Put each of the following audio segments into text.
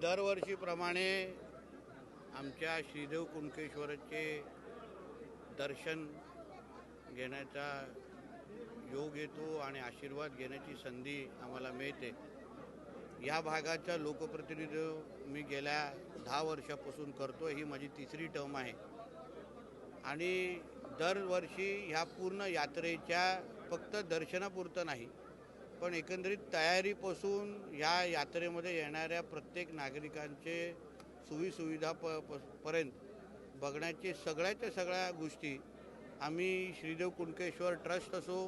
दरवर्षीप्रमाणे आमच्या श्रीदेव कुणकेश्वरचे दर्शन घेण्याचा योग येतो आणि आशीर्वाद घेण्याची संधी आम्हाला मिळते. या भागाचा लोकप्रतिनिधी मी गेल्या दहा वर्षापासून करतो ही माझी तिसरी टर्म आहे. आणि दरवर्षी ह्या पूर्ण यात्रेच्या फक्त दर्शनापुरतं नाही पण एकंदरीत तयारीपासून ह्या यात्रेमध्ये येणाऱ्या प्रत्येक नागरिकांचे सुविसुविधा प प- पर्यंत बघण्याचे सगळ्याच्या सगळ्या गोष्टी. आम्ही श्रीदेव कुणकेश्वर ट्रस्ट असो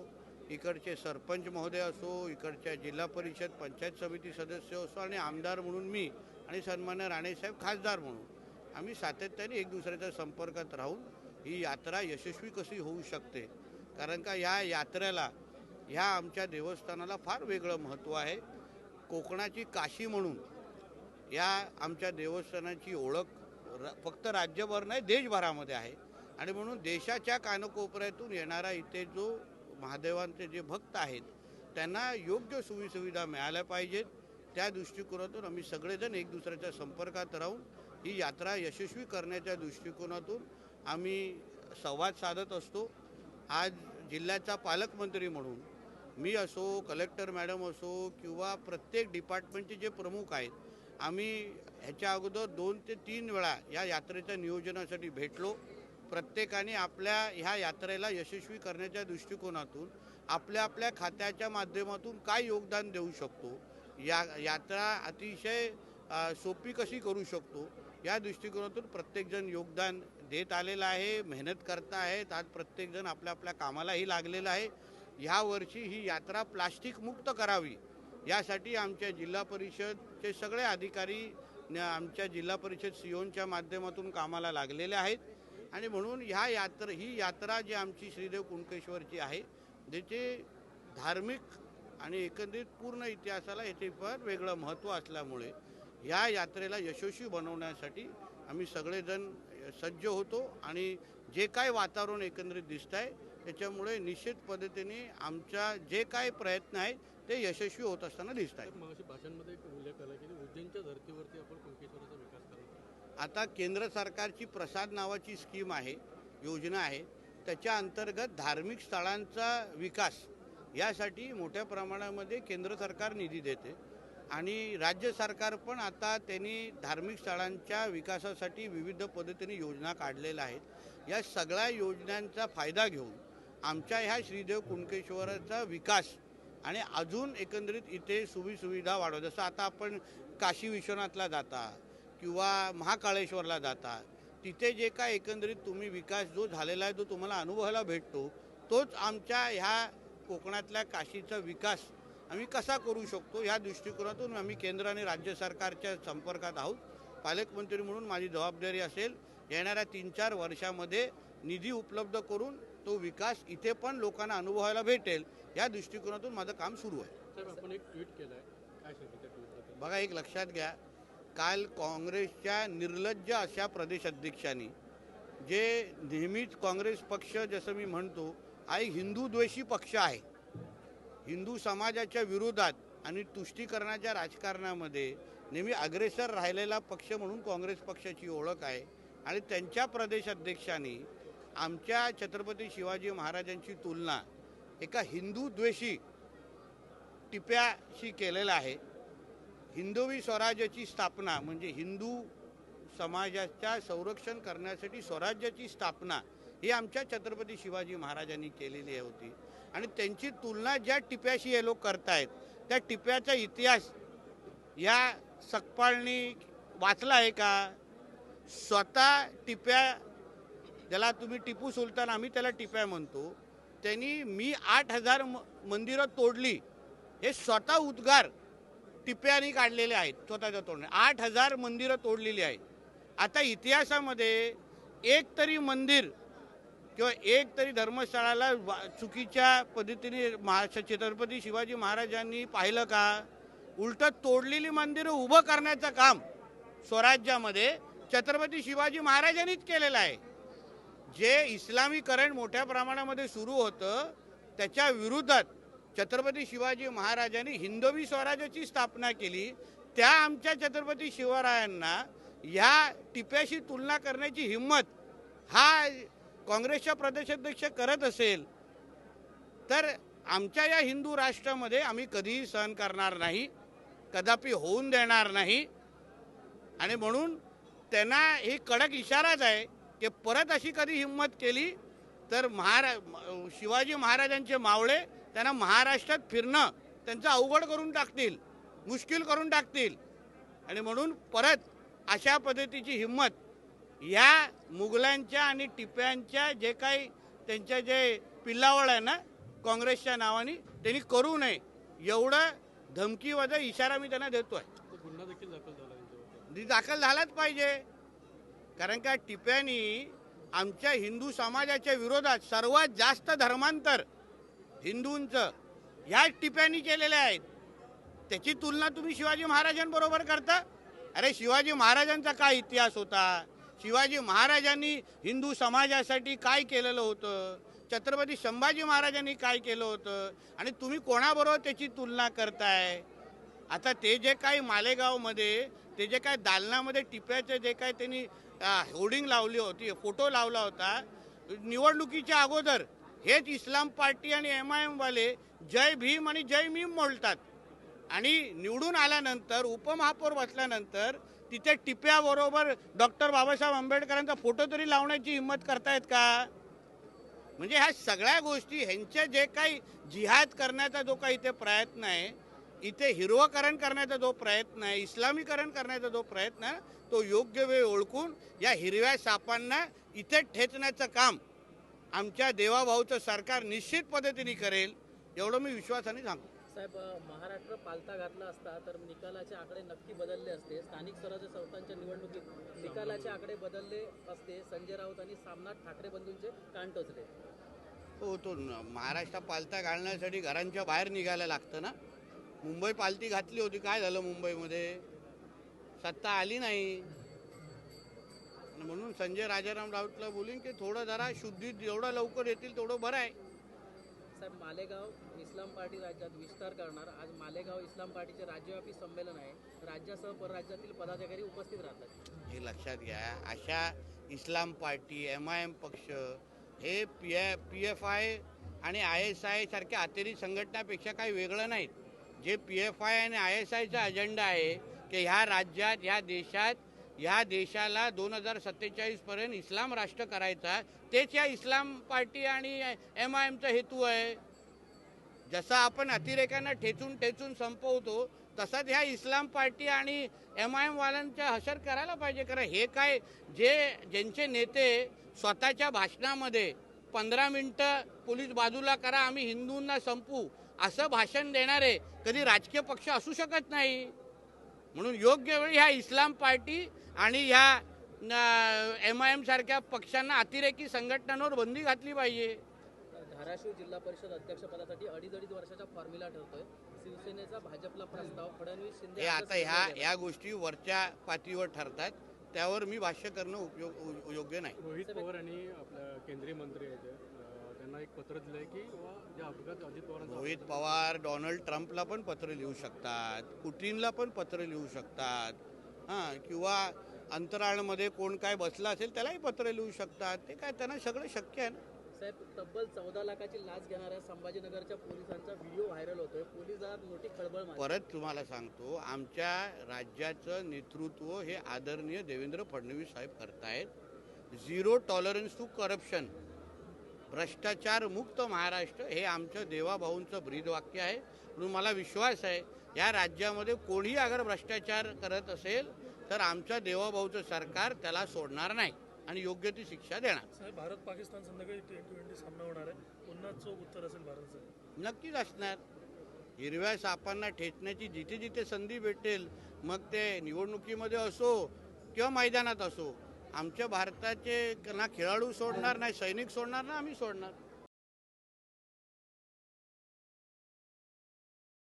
इकडचे सरपंच महोदय असो इकडच्या जिल्हा परिषद पंचायत समिती सदस्य असो आणि आमदार म्हणून मी आणि सन्मान्य राणेसाहेब खासदार म्हणून आम्ही सातत्याने एक दुसऱ्याच्या संपर्कात राहून ही यात्रा यशस्वी कशी होऊ शकते? कारण का या यात्रेला ह्या आमच्या देवस्थानाला फार वेगळं महत्त्व आहे. कोकणाची काशी म्हणून या आमच्या देवस्थानाची ओळख र फक्त राज्यभर नाही देशभरामध्ये आहे. आणि म्हणून देशाच्या कानकोपऱ्यातून येणारा इथे जो महादेवांचे जे भक्त आहेत त्यांना योग्य सोयीसुविधा मिळाल्या पाहिजेत. त्या दृष्टिकोनातून आम्ही सगळेजण एक दुसऱ्याच्या संपर्कात राहून ही यात्रा यशस्वी करण्याच्या दृष्टिकोनातून आम्ही संवाद साधत असतो. आज जिल्ह्याचा पालकमंत्री म्हणून मी असो कलेक्टर मॅडम असो किंवा प्रत्येक डिपार्टमेंटचे जे प्रमुख आहेत आम्ही ह्याच्या अगोदर दोन ते तीन वेळा या यात्रेच्या नियोजनासाठी भेटलो. प्रत्येकाने आपल्या ह्या यात्रेला यशस्वी करण्याच्या दृष्टिकोनातून आपल्या आपल्या खात्याच्या माध्यमातून काय योगदान देऊ शकतो या यात्रा अतिशय सोपी कशी करू शकतो या दृष्टिकोनातून प्रत्येकजण योगदान देत आलेलं आहे मेहनत करता आहेत आज प्रत्येकजण आपल्या आपल्या कामालाही लागलेला आहे. ह्या वर्षी ही यात्रा प्लास्टिक मुक्त करावी. यासाठी आमच्या जिल्हा परिषदचे सगळे अधिकारी आमच्या जिल्हा परिषद सिओनच्या माध्यमातून कामाला लागलेले आहेत. आणि म्हणून ह्या यात्रा ही यात्रा जी आमची श्रीदेव कुणकेश्वरची आहे ज्याचे धार्मिक आणि एकंदरीत पूर्ण इतिहासाला याचे फार वेगळं महत्त्व असल्यामुळे या यात्रेला यशस्वी बनवण्यासाठी आम्ही सगळेजण सज्ज होतो आणि जे काय वातावरण एकंदरीत दिसत आहे त्याच्यामुळे निश्चित पद्धतीने आमच्या जे काय प्रयत्न आहेत ते यशस्वी होत असताना दिसत आहेत. मग भाषांमध्ये एक उल्लेख आला की उज्जैनच्या धर्तीवरती आपण विकास आता केंद्र सरकारची प्रसाद नावाची स्कीम आहे योजना आहे त्याच्या अंतर्गत धार्मिक स्थळांचा विकास यासाठी मोठ्या प्रमाणामध्ये केंद्र सरकार निधी देते आणि राज्य सरकार पण आता त्यांनी धार्मिक स्थळांच्या विकासासाठी विविध पद्धतीने योजना काढलेल्या आहेत. या सगळ्या योजनांचा फायदा घेऊन आमच्या ह्या श्रीदेव कुणकेश्वराचा विकास आणि अजून एकंदरीत इथे सुविसुविधा वाढव जसं आता आपण काशी विश्वनाथला जाता किंवा महाकाळेश्वरला जाता तिथे जे काय एकंदरीत तुम्ही विकास जो झालेला आहे तो तुम्हाला अनुभवायला भेटतो तोच आमच्या ह्या कोकणातल्या काशीचा विकास आम्ही कसा करू शकतो ह्या दृष्टिकोनातून आम्ही केंद्र आणि राज्य सरकारच्या संपर्कात आहोत. पालकमंत्री म्हणून माझी जबाबदारी असेल येणाऱ्या तीन चार वर्षामध्ये निधी उपलब्ध करून तो विकास इथे पण लोकांना अनुभवायला भेटेल या दृष्टिकोनातून माझं काम सुरू आहे. आपण एक ट्विट त्या ट्विटबद्दल बघा एक लक्षात घ्या. काल काँग्रेसच्या निर्लज्ज अशा प्रदेश अध्यक्षांनी जे नेहमीच काँग्रेस पक्ष जसं मी म्हणतो हा एक हिंदू द्वेषी पक्ष आहे. हिंदू समाजाच्या विरोधात आणि तुष्टीकरणाच्या राजकारणामध्ये नेहमी अग्रेसर राहिलेला पक्ष म्हणून काँग्रेस पक्षाची ओळख आहे. आणि त्यांच्या प्रदेश अध्यक्षांनी आमच्या छत्रपती शिवाजी महाराजांची तुलना एका हिंदू द्वेषी टिप्याशी केलेलं आहे. हिंदवी स्वराज्याची स्थापना म्हणजे हिंदू समाजाच्या संरक्षण करण्यासाठी स्वराज्याची स्थापना ही आमच्या छत्रपती शिवाजी महाराजांनी केलेली होती. आणि त्यांची तुलना ज्या टिप्याशी हे लोक करतायत त्या टिप्याचा इतिहास या सकपाळनी वाचला आहे का? स्वतः टिप्या ज्याला तुम्ही टिपू सुलतान आम्ही त्याला टिप्या म्हणतो त्यांनी मी आठ हजार म मंदिरं तोडली. हे स्वतः उद्गार टिप्यानी काढलेले आहेत स्वतःच्या तोडणे. आठ हजार मंदिरं तोडलेली आहेत. आता इतिहासामध्ये एक तरी मंदिर किंवा एक तरी धर्मस्थळाला वा- चुकीच्या पद्धतीने महा छत्रपती शिवाजी महाराजांनी पाहिलं का? उलटं तोडलेली मंदिरं उभं करण्याचं काम स्वराज्यामध्ये छत्रपती शिवाजी महाराजांनीच केलेलं आहे. जे इस्लामीकरण मोठ्या प्रमाणामध्ये सुरू होतं त्याच्या विरोधात छत्रपती शिवाजी महाराजांनी हिंदवी स्वराज्याची स्थापना केली. त्या आमच्या छत्रपती शिवरायांना ह्या टिप्याशी तुलना करण्याची हिंमत हा काँग्रेसच्या प्रदेशाध्यक्ष करत असेल तर आमच्या या हिंदू राष्ट्रामध्ये आम्ही कधीही सहन करणार नाही कदापि होऊन देणार नाही. आणि म्हणून त्यांना हे कडक इशाराच आहे की परत अशी कधी हिंमत केली तर महारा शिवाजी महाराजांचे मावळे त्यांना महाराष्ट्रात फिरणं त्यांचं अवघड करून टाकतील मुश्किल करून टाकतील. आणि म्हणून परत अशा पद्धतीची हिंमत या मुघलांच्या आणि टिप्यांच्या जे काही त्यांच्या जे पिल्लावळ आहे ना काँग्रेसच्या नावाने त्यांनी करू नये. एवढं धमकीवजा इशारा मी त्यांना देतोय. तो गुन्हा देखील दाखल झाला त्यांच्यावर ती दाखल झालाच पाहिजे. कारण का टिप्यानी आमच्या हिंदू समाजाच्या विरोधात सर्वात जास्त धर्मांतर हिंदूंचं ह्याच टिप्यानी केलेल्या आहेत. त्याची तुलना तुम्ही शिवाजी महाराजांबरोबर करता? अरे शिवाजी महाराजांचा काय इतिहास होता? शिवाजी महाराजांनी हिंदू समाजासाठी काय केलेलं होतं? छत्रपती संभाजी महाराजांनी काय केलं होतं? आणि तुम्ही कोणाबरोबर त्याची तुलना करताय? आता ते जे काही मालेगावमध्ये ते जे काय दालनामध्ये टिप्याचं जे काय त्यांनी होर्डिंग लावली होती फोटो लावला होता. निवडणुकीच्या अगोदर हेच इस्लाम पार्टी आणि एम आय एमवाले जय भीम आणि जय भीम मोडतात आणि निवडून आल्यानंतर उपमहापौर बसल्यानंतर तिथे टिप्याबरोबर डॉक्टर बाबासाहेब आंबेडकरांचा फोटो तरी लावण्याची हिंमत करतायत का? म्हणजे ह्या सगळ्या गोष्टी ह्यांचे जे काही जिहाद करण्याचा जो काही इथे प्रयत्न आहे इथे हिरवकरण करण्याचा जो प्रयत्न आहे इस्लामीकरण करण्याचा जो प्रयत्न आहे तो योग्य वेळ ओळखून या हिरव्या सापांना इथे ठेचण्याचं काम आमच्या देवाभाऊचं सरकार निश्चित पद्धतीने करेल एवढं मी विश्वासाने सांगतो. साहेब महाराष्ट्र पालथा घातला असता तर निकालाचे आकडे नक्की बदलले असते. स्थानिक स्वराज्य संस्थांच्या निवडणुकीत निकालाचे आकडे बदलले असते. संजय राऊत आणि सामनाथ ठाकरे बंधूंचे कान टोचले. हो तो महाराष्ट्र पालथा घालण्यासाठी घरांच्या बाहेर निघायला लागतं ना? मुंबई पालथी घातली होती. काय झालं मुंबईमध्ये? सत्ता आली नाही. म्हणून संजय राजाराम राऊतला बोलीन की थोडं जरा शुद्धीत जेवढं लवकर येतील तेवढं बरं आहे. साहेब मालेगाव इस्लाम पार्टी राज्यात विस्तार करणार. आज मालेगाव इस्लाम पार्टीचे राज्यव्यापी संमेलन आहे. राज्यासह परराज्यातील पदाधिकारी उपस्थित राहतात. हे लक्षात घ्या. अशा Islam party M I M पक्ष हे P I P F I आणि आय एस आय सारख्या अतिरिक्त संघटनापेक्षा काही वेगळं नाहीत. जे पी एफ आय आणि आय एस आयचा अजेंडा आहे की ह्या राज्यात ह्या देशात ह्या देशाला दोन हजार सत्तेचाळीसपर्यंत इस्लाम राष्ट्र करायचा तेच या इस्लाम पार्टी आणि एम आय एमचा हेतू आहे. जसा आपण अतिरेक्यांना ठेचून ठेचून संपवतो तसाच ह्या इस्लाम पार्टी आणि एम आय एमवाल्यांचा हसर हशर करायला पाहिजे. कारण हे काय जे ज्यांचे नेते स्वतःच्या भाषणामध्ये पंधरा मिनटं पोलीस बाजूला करा आम्ही हिंदूंना संपू असं भाषण देणारे कधी राजकीय पक्ष असू शकत नाही. म्हणून योग्य वेळी ह्या इस्लाम पार्टी आणि ह्या एम आय एम सारख्या पक्षांना अतिरेकी संघटनांवर बंदी घातली पाहिजे. धाराशिव जिल्हा परिषद अध्यक्षपदासाठी अडीच अडीच वर्षाचा फॉर्म्युला ठरतोय. शिवसेनेचा भाजपला प्रस्ताव फडणवीस शिंदे हे आता ह्या समजून या गोष्टी वरच्या पातळीवर ठरतात. त्यावर मी भाष्य करणं उपयोग योग्य नाही. रोहित पवार यांनी आपल्या केंद्रीय मंत्री आहेत. एक पत्र दिलंय की अपघात अजित पवारांचा रोहित पवार डोनाल्ड ट्रम्पला पण पत्र लिहू शकतात. पुटिनला पण पत्र लिहू शकतात. हां किंवा अंतराळमध्ये कोण काय बसला असेल त्यालाही पत्र लिहू शकतात. ते काय त्यांना सगळं शक्य आहे ना? साहेब तब्बल चौदा लाखाची लाच घेणाऱ्या संभाजीनगरच्या पोलिसांचा व्हिडिओ व्हायरल होतोय. पोलीस दलात मोठी खळबळ माजली. परत तुम्हाला सांगतो आमच्या राज्याचं नेतृत्व हे आदरणीय देवेंद्र फडणवीस साहेब करतायत. Zero tolerance to corruption. भ्रष्टाचार मुक्त महाराष्ट्र हे आमचं देवाभाऊंचं ब्रीदवाक्य आहे. म्हणून मला विश्वास आहे या राज्यामध्ये कोणीही अगर भ्रष्टाचार करत असेल तर आमच्या देवाभाऊचं सरकार त्याला सोडणार नाही आणि योग्य ती शिक्षा देणार. भारत पाकिस्तान संध्याकाळी टी ट्वेंटी सामना होणार आहे. पुन्हा चोख उत्तर असेल भारताचं. नक्कीच असणार. हिरव्या सापांना ठेचण्याची जिथे जिथे संधी भेटेल मग ते निवडणुकीमध्ये असो किंवा मैदानात असो आमच्या भारताचे ना खेळाडू सोडणार नाही सैनिक सोडणार ना आम्ही सोडणार.